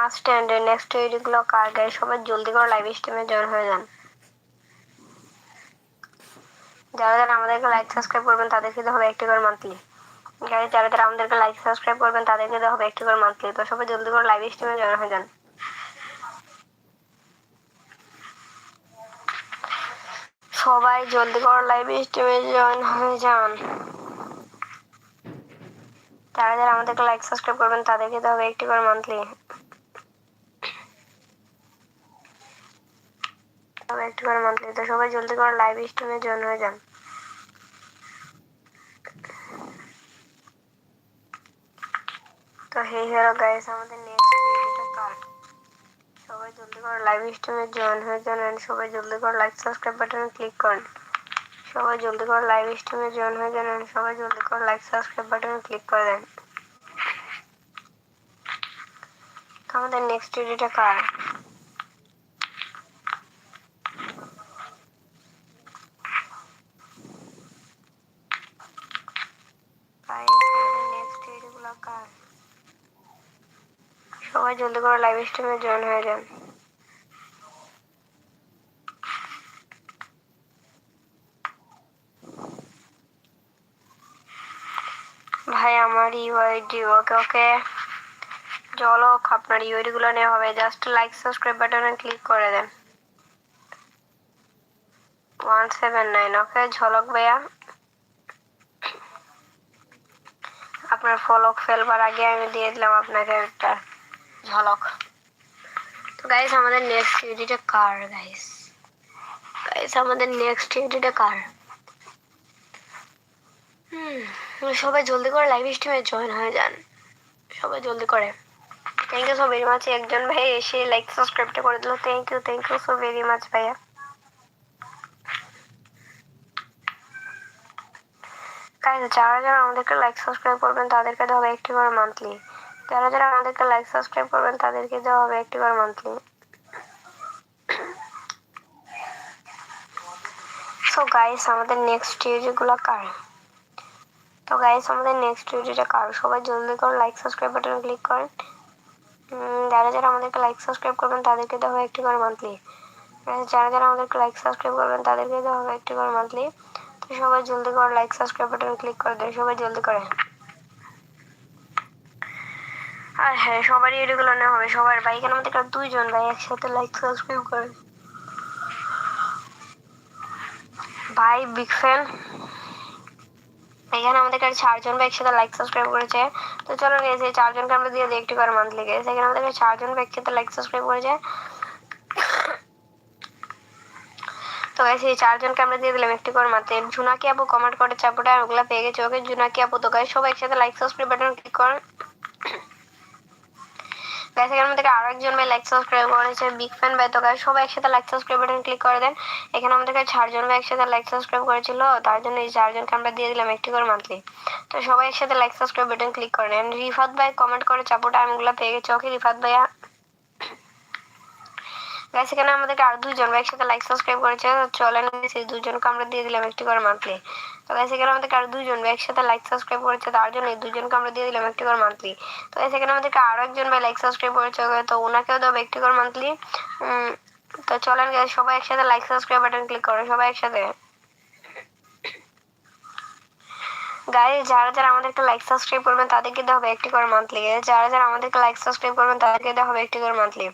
Last and next ভিডিওগুলো কার গায়ে সবাই জলদি করে লাইভ স্ট্রিমে জয়েন হয়ে যান। যারা যারা আমাদেরকে লাইক সাবস্ক্রাইব করবেন, তাদেরকে দেওয়া হবে একটি করে মান্থলি গাইজ যারা যারা আমাদেরকে লাইক সাবস্ক্রাইব করবেন, তাদেরকে দেওয়া হবে একটি করে মান্থলি তো সবাই জলদি করে লাইভ স্ট্রিমে জয়েন হয়ে যান। সবাই জলদি করে লাইভ স্ট্রিমে জয়েন হয়ে যান। যারা যারা আমাদেরকে লাইক সাবস্ক্রাইব করবেন, তাদেরকে দেওয়া হবে একটি করে মান্থলি তবে একটু করে মান্থলি তো সবাই জলদি করে লাইভ স্ট্রিমে জয়েন হয়ে যান। তো হে হেরো গাইস আমাদের নেক্সট সবাই জলদি করে লাইভ স্ট্রিমে জয়েন হয়ে যান and সবাই জলদি করে লাইক সাবস্ক্রাইব বাটনে ক্লিক করেন। সবাই জলদি করে লাইভ স্ট্রিমে জয়েন হয়ে যান and সবাই জলদি করে লাইক সাবস্ক্রাইব বাটনে ক্লিক করে দেন। আমাদের নেক্সট ভিডিওটা কার Guys, আমাদের next ভিডিওগুলো কার সবাই জলদি করে লাইভ স্ট্রিমে জয়েন হয়ে যান। ভাই, আমার ইউআইডি ওকে ওকে। চলো আপনার ইউআইডি গুলো নেওয়া হবে। জাস্ট লাইক সাবস্ক্রাইব বাটনে ক্লিক করে দেন। One seven nine okay, Jhalak ভাইয়া। আপনার ফলক ফেলবার আগে আমি দিয়ে দিলাম আপনাকে একটা। ঝলক। তো গাইস আমাদের নেক্সট ইউডিটা কার গাইস গাইস আমাদের নেক্সট ইউডিটা কার? হুম সবাই জলদি করে লাইভ স্ট্রিমে জয়েন হয়ে যান। সবাই জলদি করে। Thank you so very much একজন ভাই এসে লাইক সাবস্ক্রাইবটা করে দিল। Thank you thank you so very much ভাইয়া। গাইস যারা যারা আমাদেরকে লাইক সাবস্ক্রাইব করবেন, তাদেরকে দেওয়া হবে একটি করে মান্থলি যারা যারা আমাদেরকে লাইক সাবস্ক্রাইব করবেন, তাদেরকে দেওয়া হবে একটি করে মান্থলি সো গাইস আমাদের নেক্সট ভিডিওগুলো কার? তো গাইস আমাদের নেক্সট ভিডিওটা কার? সবাই জলদি করে লাইক সাবস্ক্রাইব বাটনে ক্লিক করেন। যারা যারা আমাদেরকে লাইক সাবস্ক্রাইব করবেন, তাদেরকে দেওয়া হবে একটি করে মান্থলি যারা যারা আমাদেরকে লাইক সাবস্ক্রাইব করবেন, তাদেরকে দেওয়া হবে একটি করে মান্থলি তো সবাই জলদি করে লাইক সাবস্ক্রাইব বাটনে ক্লিক করে দেন, সবাই জলদি করে। আর হ্যাঁ সবারই এগুলো নেওয়া হবে। সবার ভাই এখানে আমাদের দুইজন ভাই একসাথে লাইক সাবস্ক্রাইব করে। ভাই বিগ ফ্যান এখানে আমাদের কাছে চারজন ভাই একসাথে লাইক সাবস্ক্রাইব করেছে। তো চলো গেছে চারজনকে আমরা দিয়ে দিই একটি করে মান্থলি গেছে এখানে আমাদের কাছে চারজন ভাই একসাথে লাইক সাবস্ক্রাইব করেছে। তো গাইস এই চারজনকে আমরা দিয়ে দিলাম একটি করে মাত্র জুনাকি আপু কমেন্ট করে, চাপটা আর ওগুলা পেয়ে গেছে। ওকে জুনাকি আপু তো গাইস সবাই একসাথে লাইক সাবস্ক্রাইব বাটন ক্লিক করেন। আরও একজন ভাই লাইক সাবস্ক্রাইব করেছে বিগ ফ্যান ভাই, তো সবাই একসাথে লাইক সাবস্ক্রাইব বাটন ক্লিক করে দেন। এখানে আমাদেরকে চারজন ভাই একসাথে লাইক সাবস্ক্রাইব করেছিল, তার জন্য এই চারজনকে আমরা দিয়ে দিলাম একটি করে মান্থলি তো সবাই একসাথে লাইক সাবস্ক্রাইব বাটন ক্লিক করেন And রিফাত ভাই কমেন্ট করে চাপটা আমিগুলো পেয়ে গেছে। ওকে রিফাত ভাইয়া। গাইস এখানে আমাদেরকে আর দুইজন ভাই একসাথে লাইক সাবস্ক্রাইব করেছে। চলেন দুজনকে আমরা দিয়ে দিলাম একটি করে মান্থলি তো এখানে আমাদেরকে আর দুইজন ভাই একসাথে লাইক সাবস্ক্রাইব করেছে, তার জন্য এই দুজনকে আমরা দিয়ে দিলাম একটি করে মান্থলি তো এখানে আমাদেরকে আরও একজন ভাই লাইক সাবস্ক্রাইব করেছে, তো ওনাকেও দেবো একটি করে মান্থলি তো চলেন সবাই একসাথে লাইক সাবস্ক্রাইব বাটন ক্লিক করো, সবাই একসাথে। গাইস যারা যারা আমাদেরকে লাইক সাবস্ক্রাইব করবেন, তাদেরকে দেওয়া হবে একটি করে মান্থলি যারা যারা আমাদেরকে লাইক সাবস্ক্রাইব করবেন, তাদেরকে দেওয়া হবে একটি করে মান্থলি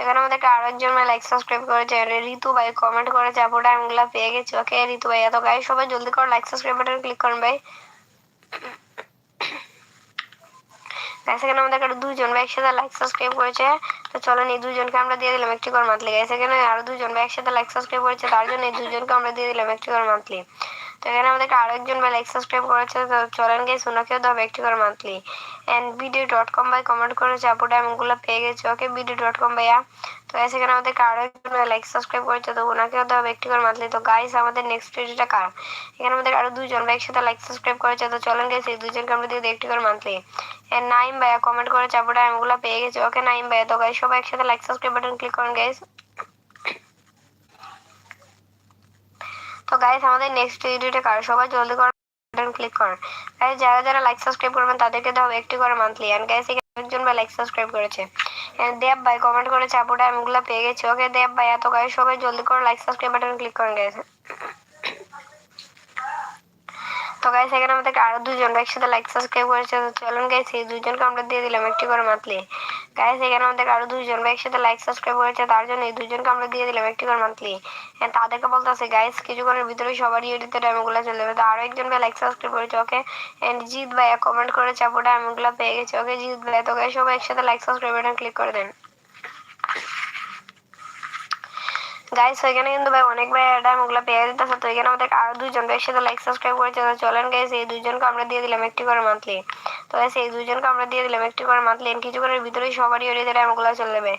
এখানে আমাদেরকে আরও একজন লাইক সাবস্ক্রাইব করেছে ঋতু ভাই কমেন্ট করেছে, আপুটা আমিগুলা পেয়ে গেছি, ওকে ঋতু ভাই, এত গাইস সবাই জলদি করে লাইক সাবস্ক্রাইব বাটন ক্লিক করুন ভাই। গাইস এখানে আমাদের আরও দুজন ভাই একসাথে লাইক সাবস্ক্রাইব করেছে, তো চলেন এই দুজনকে আমরা দিয়ে দিলাম একটি করে মান্থলি গাইস এখানে আরও দুজন ভাই একসাথে লাইক সাবস্ক্রাইব করেছে, তার জন্য এই দুজনকে আমরা দিয়ে দিলাম একটি করে মান্থলি তো এখানে আমাদেরকে আরও একজন ভাই লাইক সাবস্ক্রাইব করেছে, তো চলেন গাইস ওনাকেও দাও একটি করে monthly and BD dot com ভাই কমেন্ট করে করেছে আপুটা এমনগুলো পেয়ে গেছে। ওকে বিডি ডট কম ভাইয়া। তো গাইস এখানে আমাদেরকে আরও একজন লাইক সাবস্ক্রাইব করেছে, তো ওনাকেও দাও একটি করে মান্থলি তো গাইস আমাদের নেক্সট ভিডিওটা কার? এখানে আমাদের আরও দুজন ভাই একসাথে লাইক সাবস্ক্রাইব করেছে, তো চলেন গাইস এই দুজনকে আমরা দিয়ে একটি করে মান্থলি এন্ড নাইম ভাইয়া কমেন্ট করে করেছে আপুটা এমনগুলো পেয়ে গেছে। ওকে, নাইম ভাইয়া। তো গাইস সবাই একসাথে লাইক সাবস্ক্রাইব বাটন ক্লিক করেন গাইস তো গাইস আমাদের নেক্সট ভিডিওটা কার? সবাই জলদি করে বাটন ক্লিক করেন গাইস যারা যারা লাইক সাবস্ক্রাইব করবেন, তাদেরকে দাও একটি করে মান্থলি এন্ড গাইস একজন ভাই লাইক সাবস্ক্রাইব করেছে। দেব ভাই কমেন্ট করে চাপোটা আমি ওগুলো পেয়ে গেছি। ওকে দেব ভাই, এত গাইস সবাই জলদি করে লাইক সাবস্ক্রাইব বাটন ক্লিক করেন গেছে তো গাইস এখানে আমাদেরকে আরও দুজন একসাথে লাইক সাবস্ক্রাইব করেছে। তো চলুন গাইস এই দুজনকে আমরা দিয়ে দিলাম একটি করে মান্থলি গাইস এখানে আমাদের আরও দুইজন ভাই একসাথে লাইক সাবস্ক্রাইব করেছে, তার জন্য এই দুইজনকে আমরা দিয়ে দিলাম একটি করে মান্থলি তাদেরকে বলতেছে গাইস কিছুক্ষণের ভিতরে সবারই এডিতে টাইমগুলো চলে যাবে। তো আরও একজন ভাই লাইক সাবস্ক্রাইব করেছে ওকে এন্ড জিৎ ভাইয়া কমেন্ট করে আমি ওগুলো পেয়ে গেছে। ওকে জিৎ ভাইয়া তো গাইস সবাই একসাথে লাইক সাবস্ক্রাইব বাটন ক্লিক করে দেন। গাইস এখানে কিন্তু ভাই অনেক ভাই এটা ওগুলো পেয়ে দিতেছে, তো এখানে আমাদের আরও দুইজন ভাই সাথে লাইক সাবস্ক্রাইব করেছে তো চলেন গাইস এই দুইজনকে আমরা দিয়ে দিলাম একটি করে মান্থলি তো গাইস এই দুইজনকে আমরা দিয়ে দিলাম একটি করে মান্থলি এন্ড কিছুক্ষণের ভিতরেই সবারই ওরে ওরিতে টাইমগুলো চলে যাবে।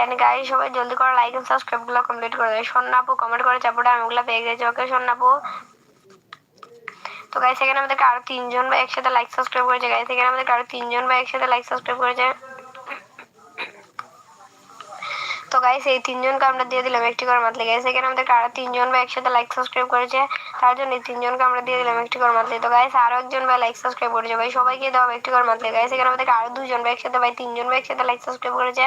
এন্ড গাইস সবাই জলদি করে লাইক এন্ড সাবস্ক্রাইবগুলো কমপ্লিট করে দেবে সন্নাপু কমেন্ট করে চাপোটা আমি ওগুলো পেয়ে গেছি। ওকে সন্নাপু তো গাইস এখানে আমাদেরকে আরও তিনজন ভাই একসাথে লাইক সাবস্ক্রাইব করেছে। গাইস এখানে আমাদেরকে আরও তিনজন ভাই একসাথে লাইক সাবস্ক্রাইব করেছে। তো গাইস এই তিনজনকে আমরা দিয়ে দিলাম একটি করে মান্থলি গাইস এখানে আমাদের আরও তিনজন ভাই একসাথে লাইক সাবস্ক্রাইব করেছে। তার জন্য এই তিনজনকে আমরা দিয়ে দিলাম একটি করে মান্থলি তো গাইস আরও একজন ভাই লাইক সাবস্ক্রাইব করেছে। ভাই, সবাইকে দেওয়া একটি করে মান্থলি গাইস এখানে আমাদের আরও দুজন ভাই একসাথে, ভাই, তিনজন ভাই একসাথে লাইক সাবস্ক্রাইব করেছে।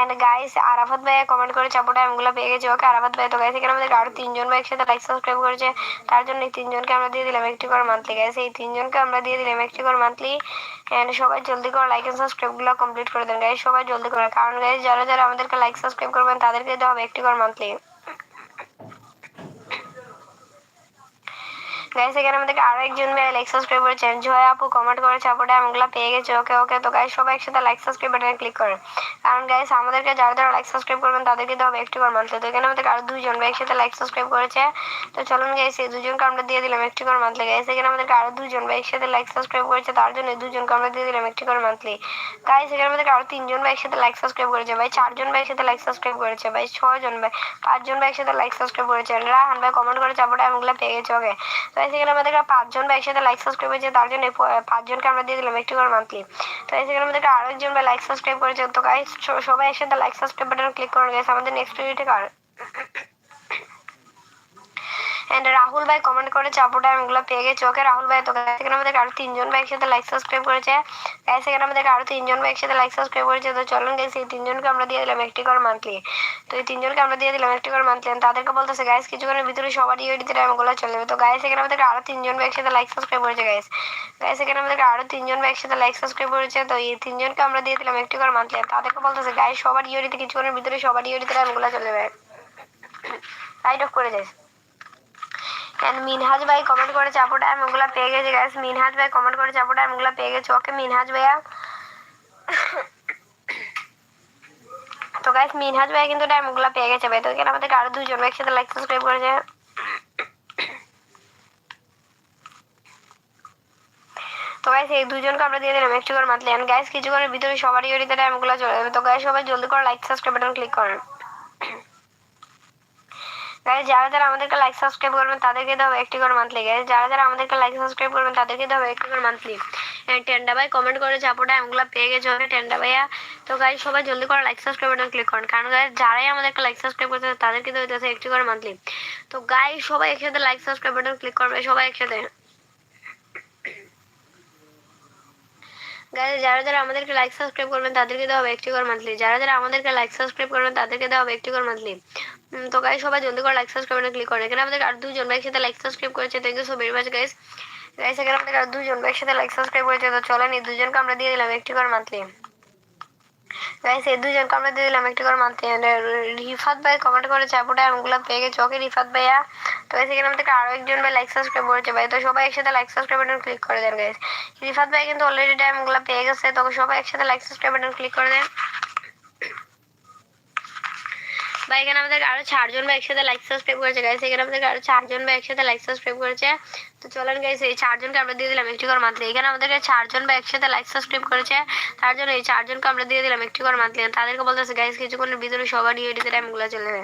এন্ড গাইস আরাফাত ভাই কমেন্ট করে চাপোটা আমগুলো পেয়ে গেছে ওকে, আরাফাত ভাই। তো গাইস এখানে আমাদের আরও তিনজন ভাই একসাথে লাইক সাবস্ক্রাইব করেছে। তার জন্য এই তিনজনকে আমরা দিয়ে দিলাম একটি করে মান্থলি গাইস এই তিনজনকে আমরা দিয়ে দিলাম একটি করে মান্থলি এন্ড সবাই জলদি করে লাইক এন্ড সাবস্ক্রাইবগুলো কমপ্লিট করে দেন গাইজ সবাই জলদি করে, কারণ গাইজ যারা যারা আমাদেরকে লাইক সাবস্ক্রাইব করবেন তাদেরকে দেওয়া হবে একটি করে মান্থলি গাইস এখানে আমাদেরকে আরও একজন ভাই লাইক সাবস্ক্রাইব করেছেন জয় আপু কমেন্ট করেছে আপুটা আমগুলা পেয়ে গেছে ওকে ওকে তো গাইস সবাই একসাথে লাইক সাবস্ক্রাইব বাটনে ক্লিক করেন কারণ গাইস আমাদেরকে যারা যারা লাইক সাবস্ক্রাইব করবেন, তাদেরকে দেওয়া হবে একটি করে মান্থলি তো এখানে আমাদেরকে আরও দুজন ভাই একসাথে লাইক সাবস্ক্রাইব করেছে। তো চলুন গাইস এই দুজনকে আমরা দিয়ে দিলাম একটি করে মান্থলি গাইস এখানে আরও দুজন একসাথে লাইক সাবস্ক্রাইব করেছে, তার জন্য দুজনকে আমরা দিয়ে দিলাম একটি করে মান্থলি গাইস এখানে আরও তিনজন ভাই একসাথে লাইক সাবস্ক্রাইব করেছে। ভাই, চারজন একসাথে লাইক সাবস্ক্রাইব করেছে। ভাই, ছয়জন, ভাই, পাঁচজন একসাথে লাইক সাবস্ক্রাইব করেছে। রাহান ভাই কমেন্ট করেছে আপুটা আমগুলা পেয়ে গেছে ওকে তো এখানে আমাদেরকে পাঁচজন বা একসাথে লাইক সাবস্ক্রাইব হয়েছে তার জন্য পাঁচজনকে আমরা দিয়ে দিলাম একটু করে মান্থলি তো সেখানে আমাদেরকে আরও একজন ভাই লাইক সাবস্ক্রাইব করেছে। তো গাইস সবাই একসাথে লাইক সাবস্ক্রাইব বাটন ক্লিক করে গেছে আমাদের নেক্সট ভিডিওতে কার এন্ড রাহুল ভাই কমেন্ট করে চাপোটা আমগুলো পেয়ে গেছে। ওকে রাহুল ভাই তো guys, এখানে আমাদের আরও তিনজন ভাই একসাথে লাইক সাবস্ক্রাইব করেছে। গাইস এখানে আমাদের আরও তিনজন ভাই একসাথে লাইক সাবস্ক্রাইব করেছে। তো চলুন গাইস এই তিনজনকে আমরা দিয়ে দিলাম একটি করে মান্থলি তো এই তিনজনকে আমরা দিয়ে দিলাম একটি করে মান্থলি তাদেরকে বলতেছে গাইস কিছুক্ষণের ভিতরে সবারই ইউডিতে টাইমগুলো চলে যাবে। তো গাইস এখানে আমাদের আরও তিনজন ভাই একসাথে লাইক সাবস্ক্রাইব করেছে গাইস গাইস এখানে আমাদের আরও তিনজন ভাই একসাথে লাইক সাবস্ক্রাইব করেছে। তো এই তিনজনকে আমরা দিয়ে দিলাম একটি করে মান্থলি তাদেরকে বলতেছে গাইস সবার ইউডিতে কিছুক্ষণের ভিতরে সবারই ইউডিতে টাইমগুলো চলে যাবে। লাইট অফ করে যাইস এন্ড মিনহাজ ভাই কমেন্ট করে চাপোটা আমি পেয়ে গেছি গ্যাস মিনহাজ ভাই কমেন্ট করে চাপোটা আমি পেয়ে গেছি ওকে মিনহাজ ভাইয়া তো গাইস মিনহাজ ভাই কিন্তু ওগুলা পেয়ে গেছে ভাই তো এখানে আমাদের আরও দুজন একসাথে লাইক সাবস্ক্রাইব করেছে তো গাইস এই দুজনকে আমরা দিয়ে দিলাম একটু করে মাতলে গাইস কিছুক্ষণের ভিতরে সবারই ওরিতে টাইমগুলো চলে যাবে তো গাইস সবাই জলদি করে লাইক সাবস্ক্রাইব বাটন ক্লিক করেন যারা যারা আমাদেরকে লাইক সাবস্ক্রাইব করবেন, তাদেরকে দেবো একটি করে মান্থলি যারা যারা আমাদেরকে লাইক সাবস্ক্রাইব করবেন, তাদেরকে দেবো একটি করে মান্থলি টেন্ডা ভাই কমেন্ট করে চাপোটা আমগুলো পেয়ে গেছে ওকে টেন্ডা ভাইয়া। তো গাইস সবাই জলদি করে লাইক সাবস্ক্রাইব বাটন ক্লিক করেন। কারণ গাইস যারাই আমাদেরকে লাইক সাবস্ক্রাইব করতে তাদেরকে হইতেছে একটি করে মান্থলি তো গাইস সবাই একসাথে লাইক সাবস্ক্রাইব বাটন ক্লিক করবে, সবাই একসাথে। গাইস যারা যারা আমাদেরকে লাইক সাবস্ক্রাইব করবেন, তাদেরকে দেওয়া হবে একটি করে মান্থলি যারা যারা আমাদেরকে লাইক সাবস্ক্রাইব করবেন, তাদেরকে দেওয়া হবে একটি করে মান্থলি তো গাইস সবাই জলদি করে লাইক সাবস্ক্রাইব করে ক্লিক করেন। এখানে আমাদের আর দুজন ভাই সাথে লাইক সাবস্ক্রাইব করেছে। Thank you so very much guys guys এখানে আমাদের আর দুজন ভাই সাথে লাইক সাবস্ক্রাইব করেছে। তো চলেন, এই দুজনকে আমরা দিয়ে দিলাম একটি করে মান্থলি গাইস এই দুজন কমেন্ট দিলাম একটি করে মানতে। রিফাত ভাই কমেন্ট করে চাপুটা আমগুলো পেয়ে গেছে ওকে, রিফাত ভাইয়া। তো গাইস এখানে আমাদের আরও একজন ভাই লাইক সাবস্ক্রাইব করেছে ভাই। তো সবাই একসাথে লাইক সাবস্ক্রাইব বাটন ক্লিক করে দেন গাইস রিফাত ভাই কিন্তু অলরেডি টাইমগুলো পেয়ে গেছে। তো সবাই একসাথে লাইক সাবস্ক্রাইব বাটন ক্লিক করে দেন। ভাই এখানে আমাদের আরও চারজন বা একসাথে লাইক সাবস্ক্রাইব করেছে গাইস এখানে আমাদের আরও চারজন বা একসাথে লাইক সাবস্ক্রাইব করেছে। তো চলেন গাইস এই চারজনকে আমরা দিয়ে দিলাম একটি করে মান্থলি এখানে আমাদেরকে চারজন বা একসাথে লাইক সাবস্ক্রাইব করেছে। তার জন্য এই চারজনকে আমরা দিয়ে দিলাম একটি করে মান্থলি তাদেরকে বলতেছে গাইস কিছুক্ষণের ভিতরে সবারই এডিতে টাইমগুলো চলে যাবে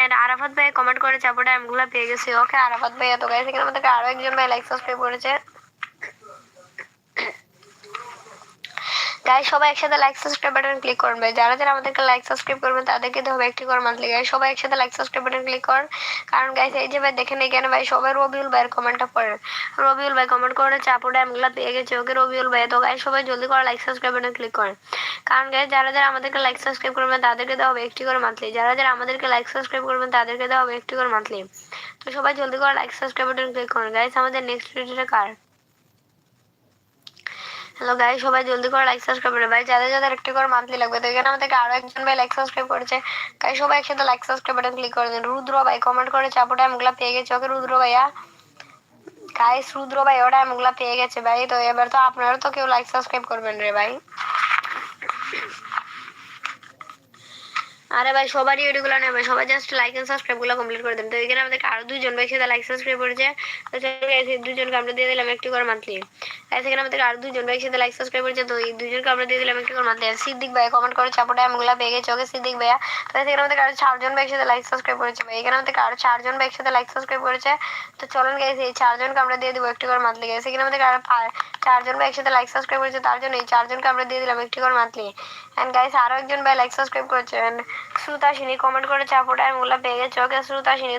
এন্ড আরাফাত ভাই কমেন্ট করে, চাপো টাইমগুলো পেয়ে গেছে। ওকে আরাফাত ভাই এত গাইস এখানে আমাদেরকে আরও একজন ভাই লাইক সাবস্ক্রাইব করেছে। গাইস সবাই একসাথে লাইক সাবস্ক্রাইব বাটন ক্লিক করুন। ভাই যারা যারা আমাদেরকে লাইক সাবস্ক্রাইব করবেন, তাদেরকে হবে একটি করে মান্থলি গাইস সবাই একসাথে লাইক সাবস্ক্রাইব বাটন ক্লিক করুন। কারণ গাইস এই যে ভাই দেখেন এখানে ভাই, সবাই রবিউল ভাইয়ের কমেন্টটা পড়েন রবিউল ভাই কমেন্ট করে, চাপুটা এমগুলা পেয়ে গেছে, ওকে রবিউল ভাই। তো গাইস সবাই জলদি করে লাইক সাবস্ক্রাইব বাটন ক্লিক করেন। কারণ গাইস যারা যারা আমাদেরকে লাইক সাবস্ক্রাইব করবেন, তাদেরকে দেওয়া হবে একটি করে মান্থলি যারা যারা আমাদেরকে লাইক সাবস্ক্রাইব করবেন, তাদেরকে দেওয়া হবে একটি করে মান্থলি তো, সবাই জলদি করে লাইক সাবস্ক্রাইব বাটন ক্লিক করুন। গাইস আমাদের নেক্সট ভিডিওটা কার? হ্যালো গাই সবাই জলদি করে লাইক সাবস্ক্রাইব করে ভাই, যাদের যাদের একটি করে মান্থলি লাগবে তো এখানে আমাদেরকে আরও একজন ভাই লাইক সাবস্ক্রাইব করেছে। গাই সবাই একসাথে লাইক সাবস্ক্রাইব বাটন ক্লিক করে দিন। রুদ্র ভাই কমেন্ট করে, চাপো এমগুলা পেয়ে গেছে। ওকে, রুদ্র ভাইয়া। গাইস রুদ্র ভাই ওটা এমগুলা পেয়ে গেছে ভাই। তো এবার তো আপনারা তো কেউ লাইক সাবস্ক্রাইব করবেন রে ভাই। আরে ভাই সবারই ভিডিওগুলো নেবে সবাই জাস্ট লাইক এন্ড সাবস্ক্রাইবগুলো কমপ্লিট করে দেন। তো এখানে আমাদেরকে আরও দুইজন ভাই সাথে লাইক সাবস্ক্রাইব করেছে। তো দুজনকে আমরা দিয়ে দিলাম একটি করে মান্থলি গাইস এখানে আমাদেরকে আরও দুইজন ভাই সাথে লাইক সাবস্ক্রাইব করেছে। তো এই দুজনকে আমরা দিয়ে দিলাম একটি করে মান্থলি সিদ্দিক ভাই কমেন্ট করে চাপোটা আমগুলা পেয়ে ওকে সিদ্দিক ভাইয়া? তো guys, এখানে আমাদেরকে আরও চারজন ভাই সাথে লাইক সাবস্ক্রাইব করেছে ভাই। এখানে আমাদের আরও চারজন ভাই সাথে লাইক সাবস্ক্রাইব করেছে। তো চলেন গাইস এই চারজনকে আমরা দিয়ে দিব একটি করে মান্থলি গাইস এখানে আমাদের আরও চারজন ভাই একসাথে লাইক সাবস্ক্রাইব করেছে। তার জন্য এই চারজনকে আমরা দিয়ে দিলাম একটি করে মান্থলি এন্ড গাইস আরও একজন ভাই লাইক সাবস্ক্রাইব করেছে। And শ্রুতাশিনী কমেন্ট করে চাপোটা এমগুলা পেয়ে গেছে ওকে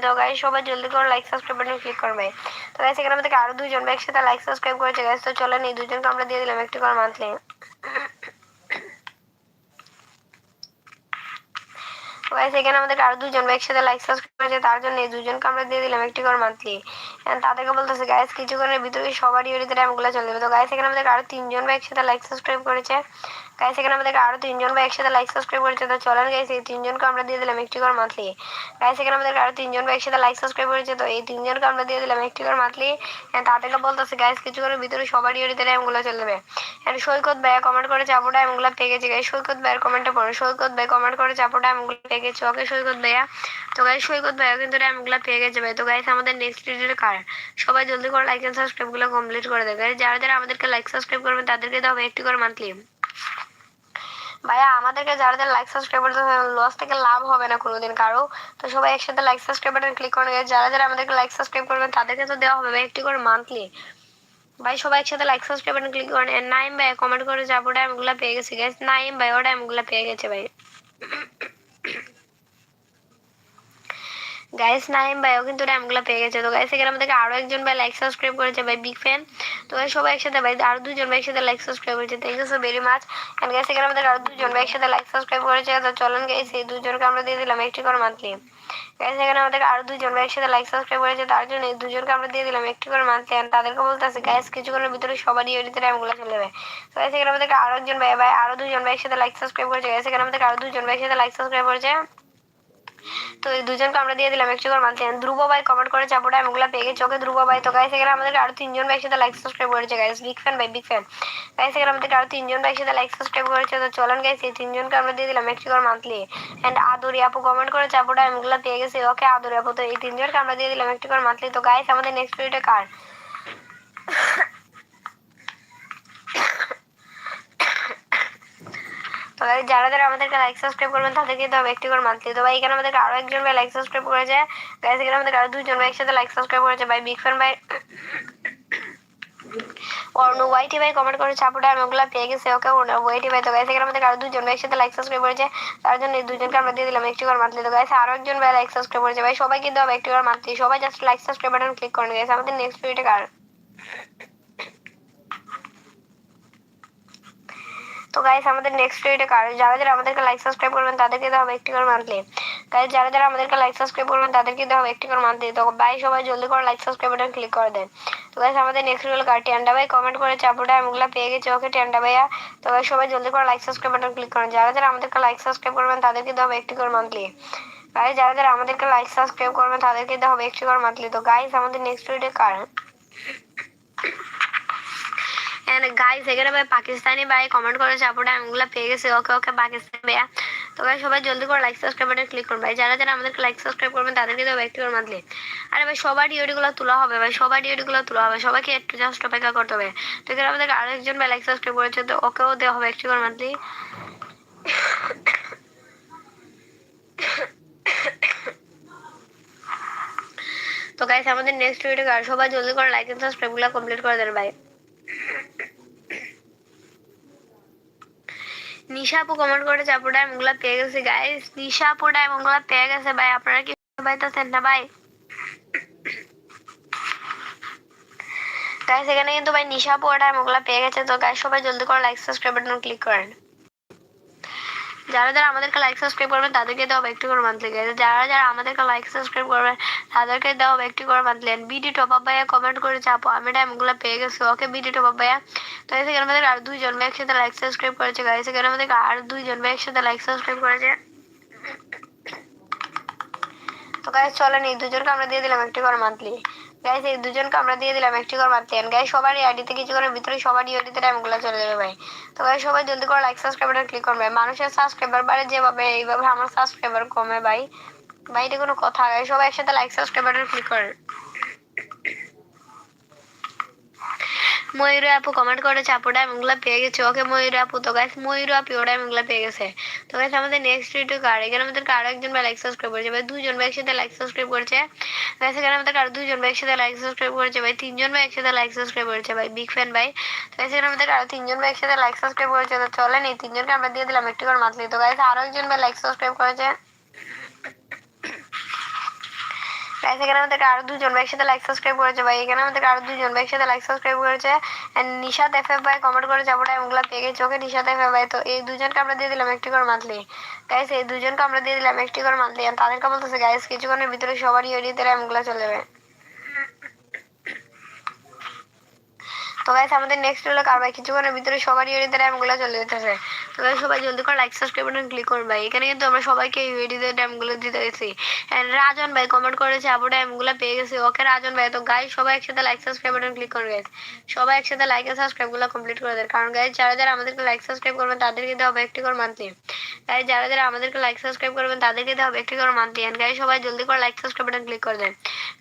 তো গাইস সবাই জলদি করে লাইক সাবস্ক্রাইব বাটন ক্লিক করবে। তো গাইস এখানে আমাদেরকে আরও দুইজন ভাই একসাথে লাইক সাবস্ক্রাইব করেছে গাইস তো চলেন, এই দুজনকে আমরা দিয়ে দিলাম একটি করে মান্থলি গাইস এখানে আমাদের আরও দুজন ভাই একসাথে লাইক সাবস্ক্রাইব করেছে, তার জন্য এই দুজনকে আমরা দিয়ে দিলাম একটি করে মান্থলি তাদেরকে বলতেছে গাইস কিছুক্ষণের ভিতরে সবারই ওরিতে র্যামগুলো চলে যাবে। তো গাইস এখানে আমাদের আরও তিনজন ভাই একসাথে লাইক সাবস্ক্রাইব করেছে। গাইস এখানে আমাদের আরও তিনজন ভাই একসাথে লাইক সাবস্ক্রাইব করেছে, তো চলেন গাইস এই তিনজনকে আমরা দিয়ে দিলাম একটি করে মান্থলি গাইস এখানে আমাদের আরও তিনজন ভাই একসাথে লাইক সাবস্ক্রাইব করেছে, তো এই তিনজনকে আমরা দিয়ে দিলাম একটি করে মান্থলি তাদেরকে বলতেছে গাইস কিছুক্ষণের ভিতরে সবারই ওরিতে র্যামগুলো চলে যাবে। এন্ড সৈকত ভাইয়া কমেন্ট করে, চাপোটা এমগুলো পেয়ে গেছে। গাইস সৈকত ভাইয়ের কমেন্টে পড়ো সৈকত ভাই কমেন্ট করে, চাপোটা এমগুলো পেয়ে গেছে। ওকে সৈকত ভাইয়া। তো গাইস সৈকত ভাইয়া কিন্তু র্যামগুলো পেয়ে গেছে ভাই। তো গাইস আমাদের নেক্সট ভিডিওর কার? সবাই জলদি করে লাইক এন্ড সাবস্ক্রাইবগুলো কমপ্লিট করে দেবে। যারা যারা আমাদেরকে লাইক সাবস্ক্রাইব করবেন, তাদেরকে দাও একটি করে মান্থলি ভাইয়া, আমাদেরকে যারা যারা লাইক সাবস্ক্রাইব করতে লস থেকে লাভ হবে না কোনোদিন কারও। তো সবাই একসাথে লাইক সাবস্ক্রাইব বাটন ক্লিক করে যারা যারা আমাদেরকে লাইক সাবস্ক্রাইব করবেন, তাদেরকে তো দেওয়া হবে একটি করে মান্থলি ভাই, সবাই একসাথে লাইক সাবস্ক্রাইব বাটন ক্লিক করেন। নাইম ভাই কমেন্ট করে যাব ডাইমগুলা পেয়ে গেছি গাইস নাইম ভাই ও টাইমগুলো পেয়ে গেছে ভাই। গাইস নাইম ভাইও কিন্তু র্যামগুলো পেয়ে গেছে। তো গাইস এখানে আমাদেরকে আরও একজন ভাই লাইক সাবস্ক্রাইব করেছে ভাই বিগ ফ্যান তো guys, সবাই একসাথে ভাই আরও দুজন ভাই একসাথে লাইক সাবস্ক্রাইব করেছে। Thank you so very much and guys এখানে আমাদের আরও দুজন ভাই একসাথে লাইক সাবস্ক্রাইব করেছে। তো চলেন গাইস এই দুজনকে আমরা দিয়ে দিলাম একটি করে মান্থলি গাইস এখানে আমাদের আরও দুজন ভাই একসাথে লাইক সাবস্ক্রাইব করেছে। তার জন্য এই দুজনকে আমরা দিয়ে দিলাম একটি করে মান্থলি এন্ড তাদেরকে বলতেছে গাইস কিছুক্ষণের ভিতরে সবারই ওইটিতে র্যামগুলো চলে যাবে তো গাইস এখানে আমাদেরকে আরও একজন ভাই ভাই আরও দুজন ভাই একসাথে লাইক সাবস্ক্রাইব করেছে। গাইস এখানে আমাদের আরও দুজন ভাই একসাথে লাইক সাবস্ক্রাইব করেছে। তো এই দুজনকে আমরা দিয়ে দিলাম একটু করে মানতে। ধ্রুব ভাই কমেন্ট করে চাপোটা এমগুলো পেয়ে গেছে। ওকে ধ্রুব ভাই। তো গাইস এখানে আমাদের আরও তিনজন ভাই সাথে লাইক সাবস্ক্রাইব করেছে গাইস বিগ ফ্যান ভাই বিগ ফ্যান গাইস এখানে আমাদের আরও তিনজন ভাই সাথে লাইক সাবস্ক্রাইব করেছে। তো চলেন গাইস এই তিনজনকে আমরা দিয়ে দিলাম একটু করে মান্থলি এন্ড আদরি আপু কমেন্ট করে চাপোটা এমগুলো পেয়ে গেছে। ওকে আদরি আপু, তো এই তিনজনকে আমরা দিয়ে দিলাম একটু করে মান্থলি তো গাইস আমাদের নেক্সট ভিডিওটা কার? তো যারা যারা আমাদেরকে লাইক সাবস্ক্রাইব করবেন তাদেরকে তো একটি করে মান্থলি তো ভাই, এখানে আমাদেরকে আরও একজন ভাই লাইক সাবস্ক্রাইব করেছে। গাইস এখানে আমাদের আরও দুজন ভাই একসাথে লাইক সাবস্ক্রাইব করেছে। ভাই বিগ ফ্যান ভাই। অর্ণু ওয়াইটি ভাই কমেন্ট করে চাপুটা আমি ওগুলা পেয়ে গেছে, ওকে ওয়াইটি ভাই। তো গাইস এখানে আমাদের আরও দুজন ভাই একসাথে লাইক সাবস্ক্রাইব করেছে। তার জন্য এই দুজনকে আমরা দিয়ে দিলাম একটি করে মান্থলি তো গাইস আরও একজন ভাই লাইক সাবস্ক্রাইব করেছে। ভাই, সবাই কিন্তু হবে একটি করে মান্থলি সবাই just like subscribe button click করেন গাইস আমাদের নেক্সট ভিডিওটা কার? তো গাইস আমাদের নেক্সট ভিডিওটা কার যারা যারা আমাদেরকে লাইক সাবস্ক্রাইব করবেন, তাদেরকে দেওয়া হবে একটি করে মান্থলি গাইস যারা যারা আমাদেরকে লাইক সাবস্ক্রাইব করবেন, তাদেরকে দেওয়া হবে একটি করে মান্থলি তো ভাই সবাই জলদি করে লাইক সাবস্ক্রাইব বাটন ক্লিক করে দেন। তো গাইস আমাদের নেক্সট ভিডিও কার টেন্ডা ভাই কমেন্ট করে চাপুটা এমগুলা পেয়ে গেছে। ওকে টেন্ডা ভাইয়া। তো ভাই সবাই জলদি করে লাইক সাবস্ক্রাইব বাটন ক্লিক করেন। যারা যারা আমাদেরকে লাইক সাবস্ক্রাইব করবেন, তাদেরকে দেওয়া হবে একটি করে মান্থলি গাইস যারা যারা আমাদেরকে লাইক সাবস্ক্রাইব করবেন, তাদেরকে দেওয়া হবে একটি করে মান্থলি তো গাইস আমাদের নেক্সট ভিডিও কার? এন্ড গাইস এখানে ভাই পাকিস্তানি ভাই কমেন্ট করে চাপোটা আঙুলা পেয়ে গেছে। ওকে ওকে, পাকিস্তানি ভাইয়া। তো ভাই সবাই জলদি করে লাইক সাবস্ক্রাইব বাটন ক্লিক করুন ভাই, যারা যারা আমাদেরকে লাইক সাবস্ক্রাইব করবেন, তাদেরকে তো একটু করে মানলে আরে ভাই, সবার ডিওডিগুলো তোলা হবে, ভাই, সবার ডিওডিগুলো তোলা হবে। সবাইকে একটু জাস্ট অপেক্ষা করতে হবে। তো এখানে আমাদেরকে আরেকজন ভাই লাইক সাবস্ক্রাইব করেছে, তো ওকেও দেওয়া হবে একটু করে মান্থলি তো গাইস আমাদের নেক্সট ভিডিও সবাই জলদি করে লাইক এন্ড সাবস্ক্রাইবগুলো কমপ্লিট করে দেন, ভাই। নিশা আপু কমেন্ট করেছে আপু ডায়মন্ডগুলো পেয়ে গেছে গাইস নিশা আপু পেয়ে গেছে, ভাই। আপনারা কি পাইতেছেন না, ভাই? গাইস এখানে কিন্তু, ভাই, নিশা আপু ডায়মন্ডগুলো পেয়ে গেছে। তো গাইস সবাই জলদি করে লাইক সাবস্ক্রাইব বাটন ক্লিক করেন। যারা যারা আমাদেরকে লাইক সাবস্ক্রাইব করবেন, তাদেরকে দেওয়া একটি করে মান্থলি গাইজ যারা যারা আমাদেরকে লাইক সাবস্ক্রাইব করবেন, তাদেরকে দেওয়া একটি করে মান্থলি বিডি টপ আপ ভাইয়া কমেন্ট করে চাপো আমি টাইমগুলো পেয়ে গেছি। ওকে বিডি টপ আপ ভাইয়া তো এখানে আমাদের আর দুইজন একসাথে লাইক সাবস্ক্রাইব করেছে গাইজ এখানে আমাদের আর দুইজন ভাই একসাথে লাইক সাবস্ক্রাইব করেছে। তো গাইজ চলেন এই দুজনকে আমরা দিয়ে দিলাম একটি করে মান্থলি গাইজ এই দুজনকে আমরা দিয়ে দিলাম একটি করে মারতে গাইজ সবারই আইডিতে কিছুক্ষণের ভিতরে সবারই আইডিতে টাইমগুলো চলে যাবে ভাই। তো গাইজ সবাই জলদি করে লাইক সাবস্ক্রাইবার ক্লিক করবে। মানুষের সাবস্ক্রাইবার বাড়ে যেভাবে, এইভাবে আমার সাবস্ক্রাইবার কমে ভাই। ভাই, এটা কোনো কথা গাইজ সবাই একসাথে লাইক সাবস্ক্রাইবার ক্লিক করে। ময়ূর আপু কমেন্ট করেছে, আপু ডায়মন্ডগুলো পেয়ে গেছে, ওকে ময়ূর আপু। তো গাইস ময়ূর আপু ও ডায়মন্ডগুলো পেয়ে গেছে। তো গাইস আমাদের নেক্সট ভিডিও কার? এখানে আমাদের কারও একজন ভাই লাইক সাবস্ক্রাইব করেছে। ভাই দুজন ভাই একসাথে লাইক সাবস্ক্রাইব করেছে। গাইস এখানে আমাদের আরও দুজন ভাই একসাথে লাইক সাবস্ক্রাইব করেছে। ভাই, তিনজন ভাই একসাথে লাইক সাবস্ক্রাইব করেছে। ভাই বিগ ফ্যান ভাই। তো গাইস এখানে আমাদের কারও তিনজন ভাই একসাথে লাইক সাবস্ক্রাইব করেছে। তো চলেন, এই তিনজনকে আমরা দিয়ে দিলাম একটি করে মাত্রই তো গাইস আরও একজন বা লাইক সাবস্ক্রাইব করেছে। গাইস এখানে আমাদেরকে আরও দুজন ভাই সাথে লাইক সাবস্ক্রাইব করেছে ভাই। এখানে আমাদেরকে আরও দুজন ভাই সাথে লাইক সাবস্ক্রাইব করেছে নিশাদ এফ ভাই কমেন্ট করে যাব টাইমগুলো পেয়ে গেছে ওকে নিশাদ এফ ভাই তো এই দুজনকে আমরা দিয়ে দিলাম একটি করে মান্থলি গাইস এই দুজনকে আমরা দিয়ে দিলাম একটি করে মান্থলি এন্ড তাদেরকে বলতেছে গাইস কিছুক্ষণের ভিতরে সবারই ওইডিতে টাইমগুলো চলে যাবে। তো গাইস আমাদের নেক্সট হলো কার ভাই কিছুক্ষণের ভিতরে সবারই ওইডিতে টাইমগুলো চলে যেতেছে। তো গাইস সবাই জলদি করে লাইক সাবস্ক্রাইব বাটন ক্লিক করুন ভাই। এখানে কিন্তু আমরা সবাইকে ইউএডিতে টাইমগুলো দিতে গেছি রাজন ভাই কমেন্ট করেছে আবু টাইমগুলো পেয়ে গেছে। ওকে রাজন ভাই, তো গাইস সবাই একসাথে লাইক সাবস্ক্রাইব বাটন ক্লিক করুন গাইস সবাই একসাথে লাইক আর সাবস্ক্রাইবগুলো কমপ্লিট করে দেন। কারণ গাইস যারা যারা আমাদেরকে লাইক সাবস্ক্রাইব করবেন তাদেরকে দেওয়া হবে একটি করে মান্থলি গাইস যারা যারা আমাদেরকে লাইক সাবস্ক্রাইব করবেন তাদেরকে দেওয়া হবে একটি করে মান্থলি এন্ড গাইস সবাই জলদি করে লাইক সাবস্ক্রাইব বাটন ক্লিক করে দেন।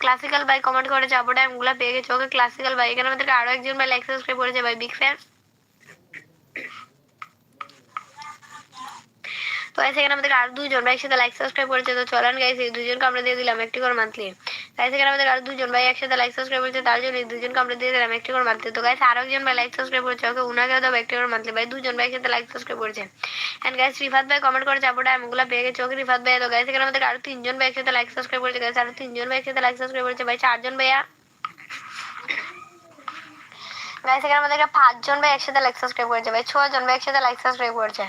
ক্লাসিক্যাল ভাই কমেন্ট করেছে আবু টাইমগুলো পেয়ে গেছে। ওকে ক্লাসিক্যাল ভাই, এখানে আমাদেরকে আরও একজন ভাই লাইক সাবস্ক্রাইব করেছে ভাই বিগ ফ্যান তো গাইস এখানে আমাদের আর দুজন ভাই একসাথে লাইক সাবস্ক্রাইব করেছে তো চলেন গাইস এই দুজনকে আমরা দিয়ে দিলাম একটি করে মান্থলি গাইস এখানে আমাদের আর দুজন ভাই একসাথে লাইক সাবস্ক্রাইব করেছে তার জন্য এই দুজনকে আমরা দিয়ে দিলাম একটি করে মান্থলি তো গাইস আরও একজন ভাই লাইক সাবস্ক্রাইব করেছে ওকে উনাকে দেবো একটি করে মান্থলি ভাই, দুজন ভাই একসাথে লাইক সাবস্ক্রাইব করেছে এন্ড গাইস রিফাত ভাই কমেন্ট করেছে আপুটা আমগুলো পেয়ে গেছে ওকে রিফাত ভাই তো গাইস এখানে আমাদের আরও তিনজন ভাই একসাথে লাইক সাবস্ক্রাইব করেছে গাইস আরও তিনজন ভাই একসাথে লাইক সাবস্ক্রাইব করেছে ভাই, চারজন ভাইয়া। গাইস এখানে আমাদেরকে পাঁচজন ভাই একসাথে লাইক সাবস্ক্রাইব করেছে। ভাই, ছজন ভাই একসাথে লাইক সাবস্ক্রাইব করেছে।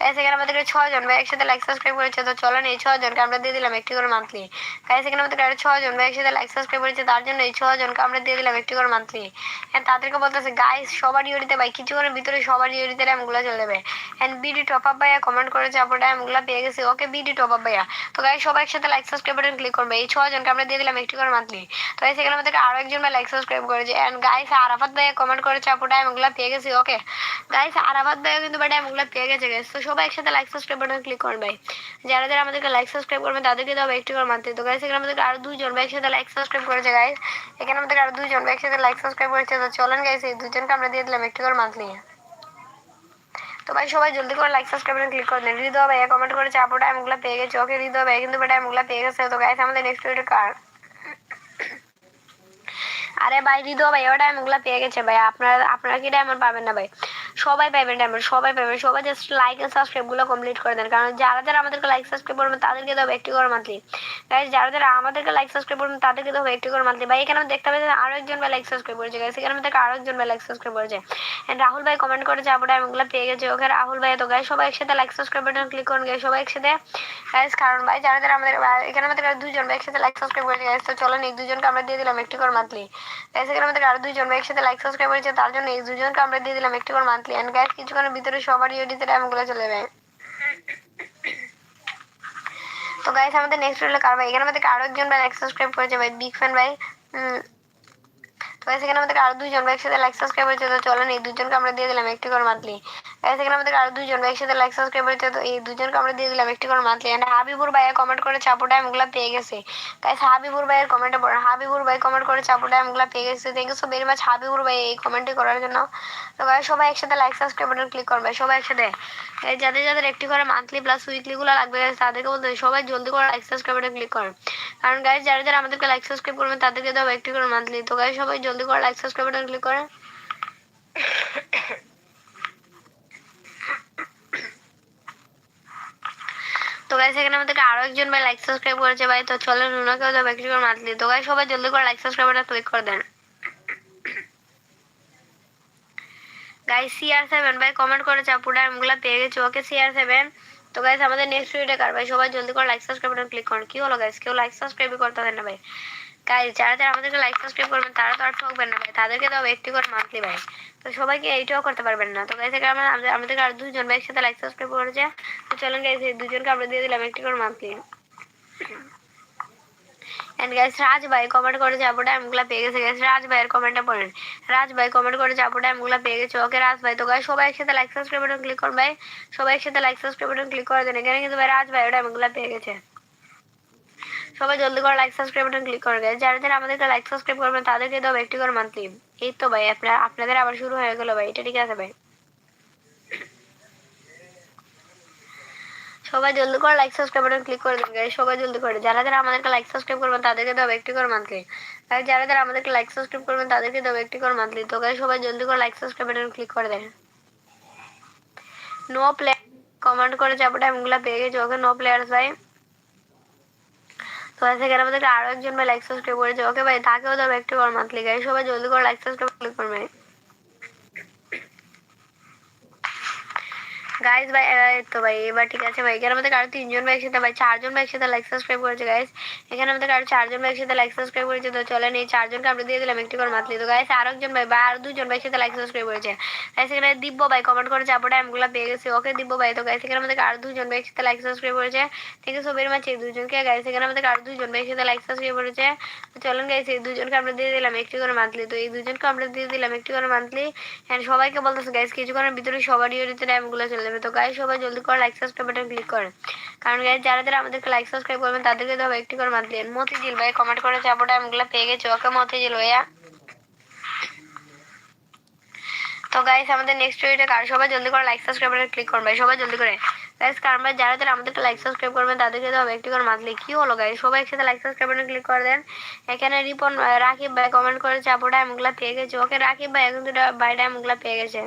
গাইস এখানে আমাদেরকে ছজন ভাই একসাথে লাইক সাবস্ক্রাইব করেছে। তো চলেন এই ছজনকে আমরা দিয়ে দিলাম একটি করে মান্থলি গাইস এখানে আমাদের আরও ছজন ভাই একসাথে লাইক সাবস্ক্রাইব করেছে। তার জন্য এই ছজনকে আমরা দিয়ে দিলাম একটি করে মান্থলি হ্যাঁ তাদেরকে বলতেছে গাইস সবার ইউরিতে ভাই কিছুক্ষণের ভিতরে সবার ইউরিতে র্যামগুলো চলে যাবে। এন্ড বিডি টপ আপ ভাইয়া কমেন্ট করেছে আপনার র্যামগুলো পেয়ে গেছে। ওকে বিডি টপ আপ ভাইয়া। তো গাইস সবাই একসাথে লাইক সাবস্ক্রাইব বাটন ক্লিক করবে। এই ছজনকে আমরা দিয়ে দিলাম একটি করে মান্থলি তো গাইস এখানে আমাদেরকে আরও একজন ভাই লাইক সাবস্ক্রাইব করেছে। এন্ড গাইস আরাফাত ভাইয়া কমেন্ট করেছে আপনার র্যামগুলো পেয়ে গেছে ওকে গাইস আরাফাত ভাইয়া কিন্তু ভাই র্যামগুলো পেয়ে গেছে গাইস তো সবাই একসাথে লাইক সাবস্ক্রাইব বাটন ক্লিক করবেন ভাই। যারা যারা আমাদেরকে লাইক সাবস্ক্রাইব করবেন, তাদেরকে দেওয়া একটি করে মান্থলি তো গাইস এখানে আমাদেরকে আরও দুজন ভাই একসাথে লাইক সাবস্ক্রাইব করেছে গাইস এখানে আমাদের আরও দুজন ভাই একসাথে লাইক সাবস্ক্রাইব করেছে। তো চলেন গাইস এই দুজনকে আমরা দিয়ে দিলাম একটি করে মান্থলি তো ভাই, সবাই জলদি করে লাইক সাবস্ক্রাইব করে ক্লিক করে দেন। হৃদয় ভাইয়া কমেন্ট করেছে, আপু টাইমগুলো পেয়ে গেছে ওকে হৃদয় ভাই কিন্তু টাইমগুলো পেয়ে গেছে। তো গাইস আমাদের নেক্সট ভিডিও কার? আরে ভাই হৃদয় ভাই ও ডায়মন্ডগুলো পেয়ে গেছে ভাই। আপনারা আপনারা কি ডায়মন্ড পাবেন না ভাই? সবাই পাবেন ডায়মন্ড সবাই পাবেন সবাই জাস্ট লাইক এন্ড সাবস্ক্রাইবগুলো কমপ্লিট করে দেন। কারণ যারা যারা আমাদেরকে লাইক সাবস্ক্রাইব করবেন, তাদেরকে দেবো একটি করে মান্থলি গাইজ যারা যারা আমাদেরকে লাইক সাবস্ক্রাইব করবেন, তাদেরকে দেবো একটি করে মান্থলি ভাই, এখানে দেখতে পাচ্ছেন আরও একজন ভাই লাইক সাবস্ক্রাইব করেছে গাইজ এখানে আমাদেরকে আরও একজন ভাই লাইক সাবস্ক্রাইব করেছে। এন্ড রাহুল ভাই কমেন্ট করেছে আপু ডায়মন্ডগুলো পেয়ে গেছে ওকে রাহুল ভাই। তো গাইজ সবাই একসাথে লাইক সাবস্ক্রাইব বাটন ক্লিক করুন গাইজ সবাই একসাথে গাইজ কারণ ভাই, যারা যারা আমাদের এখানে আমাদের দুজন ভাই একসাথে লাইক সাবস্ক্রাইব করেছে গাইজ তো চলেন, এই দুজনকে আমরা দিয়ে দিলাম একটি করে মান্থলি আরও একসাথে লাইক সাবস্ক্রাইব করেছে, তার জন্য এই দুজনকে আমরা দিয়ে দিলাম একটি করে মান্থলি গাইজ কিছুক্ষণের ভিতরে সবার ইউডিতে টাইমগুলো চলে যাবে তো গাইস আমাদের নেক্সট হলো কার ভাই? এখানে আমাদের আরও একজন ভাই লাইক সাবস্ক্রাইব করেছে ভাই বিগ ফ্যান ভাই। তো গাইস এখানে আমাদের আরও দুইজন ভাই একসাথে লাইক সাবস্ক্রাইব করেছে, তো চলেন এই দুজনকে আমরা দিয়ে দিলাম একটি করে মান্থলি গাইস এখানে আমাদের আরও দুইজন ভাই একসাথে লাইক সাবস্ক্রাইব করেছে তো এই দুজনকে আমরা দিয়ে দিলাম একটি করে মান্থলি এন্ড হাবিবুর ভাইয়া কমেন্ট করে চাপু টাইমগুলো পেয়ে গেছে। গাইস হাবিবুর ভাইয়ের কমেন্টে পড়েন হাবিবুর ভাই কমেন্ট করে চাপু টাইমগুলো পেয়ে গেছে। Thank you so very much Habibur ভাই এই কমেন্টটি করার জন্য। তো গাইস সবাই একসাথে লাইক সাবস্ক্রাইব বাটন ক্লিক করবে। সবাই একসাথে। যাদের যাদের একটি করে মান্থলি প্লাস উইকলি গুলো লাগবে তাদেরকে বলতে সবাই জলদি করে লাইক সাবস্ক্রাইব বাটন ক্লিক করেন কারণ গাইস যারা যারা আমাদেরকে লাইক সাবস্ক্রাইব করবেন তাদেরকে দেবো একটি করে মান্থলি তো গাইস সবাই জলদি করে লাইক সাবস্ক্রাইব বাটন ক্লিক করেন তো গাইস এখানে আমাদেরকে আরও একজন ভাই লাইক সাবস্ক্রাইব করেছে ভাই। তো চলো নুনাকেও দেবো একটু করে দিই। তো গাইস সবাই জলদি করে লাইক সাবস্ক্রাইব বাটন ক্লিক করে দেন। গাইস সিআর সেভেন ভাই কমেন্ট করেছে আপুটা আমগুলা পেয়ে গেছে। ওকে সিআর সেভেন তো গাইস আমাদের নেক্সট ভিডিওতে কার? ভাই, সবাই জলদি করে লাইক সাবস্ক্রাইব বাটন ক্লিক করুন। কি হলো গাইস কেউ লাইক সাবস্ক্রাইব করতে দেন না ভাই। গাইস যারা যারা আমাদেরকে লাইক সাবস্ক্রাইব করবেন, তারা তো আর ঠকবেন না ভাই। তাদেরকে তো একটি করে মান্থলি ভাই। তো সবাইকে এইটাও করতে পারবেন না। তো গাইস এখানে আমাদের আমাদেরকে আর দুজন ভাই একসাথে লাইক সাবস্ক্রাইব করেছে। তো চলেন গাইস এই দুজনকে আমরা দিয়ে দিলাম একটি করে মান্থলি এন্ড গাইস রাজ ভাই কমেন্ট করেছে আপুটা আমগুলা পেয়ে গেছে। গাইস রাজ ভাইয়ের কমেন্টটা পড়েন। রাজ ভাই কমেন্ট করেছে আপুটা আমগুলা পেয়ে গেছে। ওকে রাজ ভাই, তো গাইস সবাই একসাথে লাইক সাবস্ক্রাইব বাটন ক্লিক করুন ভাই। সবাই একসাথে লাইক সাবস্ক্রাইব বাটন ক্লিক করে দেন। এখানে কিন্তু ভাই, রাজ ভাই ওটা আমগুলা পেয়ে গেছে। সবাই জলদি করে লাইক সাবস্ক্রাইব বাটন ক্লিক করে গাইস যারা যারা আমাদেরকে লাইক সাবস্ক্রাইব করবেন তাদেরকে দাও একটি করে মান্থলি এই তো ভাই, আপনার, আপনাদের আবার শুরু হয়ে গেল ভাই, এটা ঠিক আছে ভাই। সবাই জলদি করে লাইক সাবস্ক্রাইব বাটন ক্লিক করে দিন গাইস সবাই জলদি করে। যারা যারা আমাদেরকে লাইক সাবস্ক্রাইব করবেন, তাদেরকে দেবো একটি করে মান্থলি আর যারা যারা আমাদেরকে লাইক সাবস্ক্রাইব করবেন, তাদেরকে দেবো একটি করে মান্থলি তো গাইস সবাই জলদি করে লাইক সাবস্ক্রাইব বাটন ক্লিক করে দেন। নো প্লে কমেন্ট করে চাপটা এমগুলা পেয়ে গেছি। ওকে নো প্লেয়ার্স ভাই। আমাদেরকে আরও একজন ভাই লাইক সাবস্ক্রাইব করেছে, ওকে ভাই, তাকেও দেবো একটু করে মাতলি গাই সবাই জলদি করে লাইক সাবস্ক্রাইব করবে। গাইস ভাই তো ভাই, এবার ঠিক আছে ভাই, এখানে আমাদের আরও তিনজন ভাই একসাথে, ভাই, চারজন ভাই একসাথে লাইক সাবস্ক্রাইব করেছে গাইস এখানে আমাদের আরও চারজন ভাই একসাথে লাইক সাবস্ক্রাইব করেছে, তো চলেন এই চারজনকে আমরা দিয়ে দিলাম একটি করে মাতলি তো গাইস আরও একজন ভাই, বা আর দুজন ভাই একসাথে লাইক সাবস্ক্রাইব করেছে। গাইস এখানে দিব্য ভাই কমেন্ট করেছে আপুটা আমগুলা পেয়ে গেছে, ওকে দিব্য ভাই। তো গাইস এখানে আমাদের আরও দুজন ভাই একসাথে লাইক সাবস্ক্রাইব করেছে। ঠিক আছে সবের মাঝে এই দুজনকে গাইস এখানে আমাদের আরও দুজন ভাই একসাথে লাইক সাবস্ক্রাইব করেছে। তো চলেন গাইস এই দুজনকে আমরা দিয়ে দিলাম একটি করে মান্থলি তো এই দুজনকে আমরা দিয়ে দিলাম একটি করে মান্থলি এন্ড সবাইকে বলতেছে গাইস কিছুক্ষণের ভিতরে সবারই ওরিতে আমগুলো চলে যাবে। তো গাইস সবাই জলদি করে লাইক সাবস্ক্রাইব বাটন ক্লিক করেন কারণ গাইস যারা যারা আমাদেরকে লাইক সাবস্ক্রাইব করবেন, তাদেরকে তো একটি করে মান্থলি মতিঝিল ভাই কমেন্ট করে চাপটা আমগুলো পেয়ে গেছে? ওকে মতিঝিল ভাইয়া। তো গাইস আমাদের নেক্সট ভিডিওটা কার? সবাই জলদি করে লাইক সাবস্ক্রাইব বাটন ক্লিক করুন ভাই, সবাই জলদি করে। গাইস কারণ ভাই, যারা যারা আমাদেরকে লাইক সাবস্ক্রাইব করবেন, তাদেরকে তো একটি করে মান্থলি কি হলো গাইস সবাই একসাথে লাইক সাবস্ক্রাইব বাটন ক্লিক করে দেন। এখানে রিপন রাকিব ভাই কমেন্ট করে চাপটা আমগুলো পেয়ে গেছে? ওকে, রাকিব ভাই, এখন দুটো বাইটা আমগুলো পেয়ে গেছে।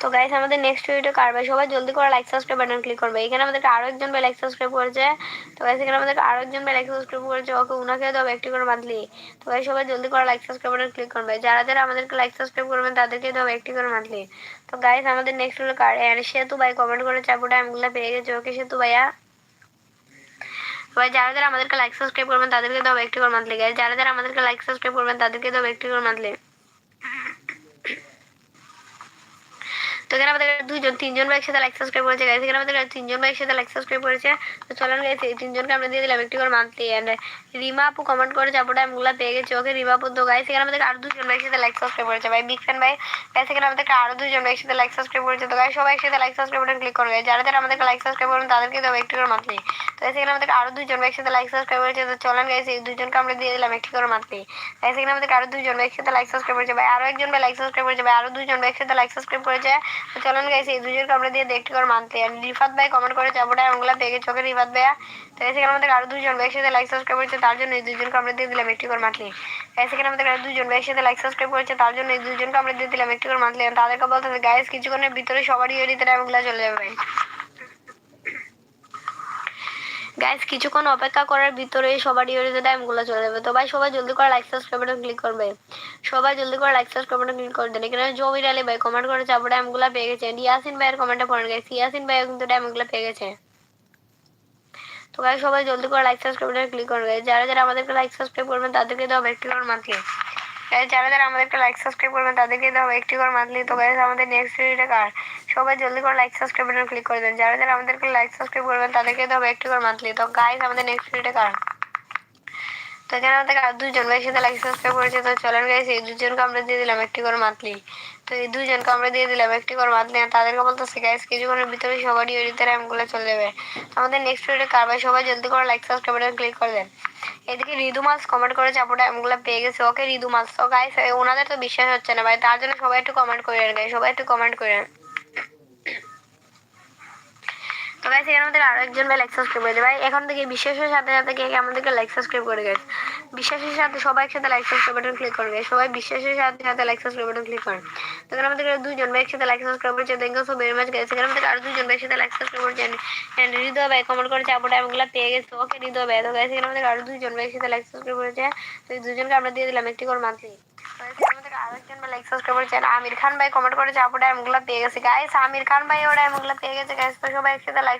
তো গাইস আমাদের নেক্সট ভিডিও কার ভাই? সবাই জলদি করে লাইক সাবস্ক্রাইব বাটন ক্লিক করবে। এখানে আমাদেরকে আরও একজন লাইক সাবস্ক্রাইব করেছে। তো গাইস এখানে আমাদেরকে আরও একজন লাইক সাবস্ক্রাইব করেছে। ওকে উনাকে দাও একটি করে মান্থলি তো গাইস সবাই জলদি করে লাইক সাবস্ক্রাইব বাটন ক্লিক করবে। যারা যারা আমাদেরকে লাইক সাবস্ক্রাইব করবেন, তাদেরকে দাও একটি করে মান্থলি তো গাইস আমাদের নেক্সট ভিডিও কার? এর সেতু ভাই কমেন্ট করে চাপুটা আমগুলো পেয়ে গেছে। ওকে সেতু ভাইয়া। ভাই, যারা যারা আমাদেরকে লাইক সাবস্ক্রাইব করবেন, তাদেরকে দাও একটি করে মান্থলি গাইস যারা যারা আমাদেরকে লাইক সাবস্ক্রাইব করবেন, তাদেরকে দাও একটি করে মান্থলি তো এখানে আমাদের দুইজন তিনজন ভাই একসাথে লাইক সাবস্ক্রাইব করেছে গাইস এখানে আমাদের তিনজন ভাই একসাথে লাইক সাবস্ক্রাইব করেছে তো চলেন গাইস এই তিনজনকে আমরা দিয়ে দিলাম একটি করে মান্থলি এন্ড রিমা আপু কমেন্ট করে চাপটা আমগুলা পেয়ে গেছে ওকে রিমা আপু তো গাইস এখানে আমাদের আরও দুজন ভাই একসাথে লাইক সাবস্ক্রাইব করেছে ভাই বিগ ফ্যান ভাই গাইস এখানে আমাদের আরও দুজন ভাই একসাথে লাইক সাবস্ক্রাইব করেছে তো গাইস সবাই একসাথে লাইক সাবস্ক্রাইব বাটন ক্লিক করবে যারা যারা আমাদেরকে লাইক সাবস্ক্রাইব করবেন তাদেরকে দেবো একটি করে মান্থলি তো গাইস এখানে আমাদের আরও দুজন ভাই একসাথে লাইক সাবস্ক্রাইব করেছে তো চলেন গাইস এই দুজনকে আমরা দিয়ে দিলাম একটি করে মান্থলি গাইস এখানে আমাদের আরও দুজন ভাই একসাথে লাইক সাবস্ক্রাইব করেছে ভাই আরও একজন ভাই লাইক সাবস্ক্রাইব করেছে ভাই আরও দুজন ভাই একসাথে লাইক সাবস্ক্রাইব করেছে চলেন গাইছে এই দুজনকে আমরা দিয়ে দেখতে করে মানতে। আর রিফাত ভাই কমেন্ট করে চাপটা আমগুলা পেগে চোখে রিফাত ভাইয়া। তো এসে আমাদের আরও দুজন একসাথে লাইক সাবস্ক্রাইব করেছে, তার জন্য এই দুজনকে আমরা দিয়ে দিলাম একটি করে মাতলি এসে আমাদের আরও দুজন একসাথে লাইক সাবস্ক্রাইব করেছে, তার জন্য এই দুজনকে আমরা দিয়ে দিলাম একটি করে মান্থলি তাদেরকে বলতে গাইস কিছুক্ষণের ভিতরে সবারই এডিতে আমগুলা চলে যাবে। ভাই গাইস কিছুক্ষণ অপেক্ষা করার ভিতরে সবারই ওরিতে টাইমগুলো চলে যাবে। তো ভাই, সবাই জলদি করে লাইক সাবস্ক্রাইব বাটন ক্লিক করবে। সবাই জলদি করে লাইক সাবস্ক্রাইব বাটন ক্লিক করে দেন। এখানে জমির আলী ভাই কমেন্ট করে চাপো টাইমগুলো পেয়ে গেছে। ইয়াসিন ভাইয়ের কমেন্টে পড়ে গেছে, ইয়াসিন ভাই কিন্তু টাইমগুলো পেয়ে গেছে। তো গাইস সবাই জলদি করে লাইক সাবস্ক্রাইব বাটন ক্লিক করবে। যারা যারা আমাদেরকে লাইক সাবস্ক্রাইব করবেন, তাদেরকে দাও একটি করে মান্থলি গাইস যারা যারা আমাদেরকে লাইক সাবস্ক্রাইব করবেন, তাদেরকে দাও একটি করে মান্থলি তো গাইস আমাদের নেক্সট ভিডিওটা কার? সবাই জলদি করে লাইক সাবস্ক্রাইব বাটন ক্লিক করে দেন। যারা যারা আমাদেরকে লাইক সাবস্ক্রাইব করবেন, তাদেরকে দাও একটি করে মান্থলি তো গাইস আমাদের নেক্সট ভিডিওটা কার? তো এখানে আমাদের আর দুজন ভাই সাথে লাইক সাবস্ক্রাইব করেছে। তো চলেন গাইস এই দুজনকে আমরা দিয়ে দিলাম একটি করে মান্থলি তো এই দুজনকে আমরা দিয়ে দিলাম একটি করে মান্থলি আর তাদেরকে বলতেছি গাইস কিছুক্ষণের ভিতরে সবারই ওরিতে র্যামগুলো চলে যাবে। আমাদের নেক্সট ভিডিও কার ভাই? সবাই জলদি করে লাইক সাবস্ক্রাইব বাটন ক্লিক করে দেন। এদিকে রিদু মাস কমেন্ট করে চাপোটা এমগুলো পেয়ে গেছে। ওকে রিদু মাস। তো গাইস ওনাদের তো বিশ্বাস হচ্ছে না। ভাই, তার জন্য সবাই একটু কমেন্ট করেন গাইস সবাই একটু কমেন্ট করেন। তো গাইস এখানে আমাদের আরও একজন ভাই লাইক সাবস্ক্রাইব করে ভাই, এখন থেকে বিশ্বাসের সাথে সাথে কে আমাদেরকে লাইক সাবস্ক্রাইব করে গেছে বিশ্বাসের সাথে সবাই একসাথে লাইক সাবস্ক্রাইব বাটন ক্লিক করবে সবাই বিশ্বাসের সাথে সাথে লাইক সাবস্ক্রাইব বাটন ক্লিক করেন তো এখানে আমাদের দুইজন ভাই একসাথে লাইক সাবস্ক্রাইব করেছে। Thank you so very much guys এখানে আমাদের আরও দুইজন ভাই একসাথে লাইক সাবস্ক্রাইব করেছে। এন্ড হৃদয় ভাই কমেন্ট করেছে আপুটা এমনগুলো পেয়ে গেছে? ওকে হৃদয় ভাই। তো গাইস এখানে আমাদের আরও দুইজন ভাই একসাথে লাইক সাবস্ক্রাইব করেছে। তো দুজনকে আমরা দিয়ে দিলাম একটি করে মান্থলি আমাদের আরেকজন লাইক সাবস্ক্রাইব করেছে। আর আমির খান ভাই কমেন্ট করেছে আপুটা এমনগুলো পেয়ে গেছে। গাইস আমির খান ভাই ওরা এমনগুলো পেয়ে গেছে গাইস সবাই একসাথে লাইক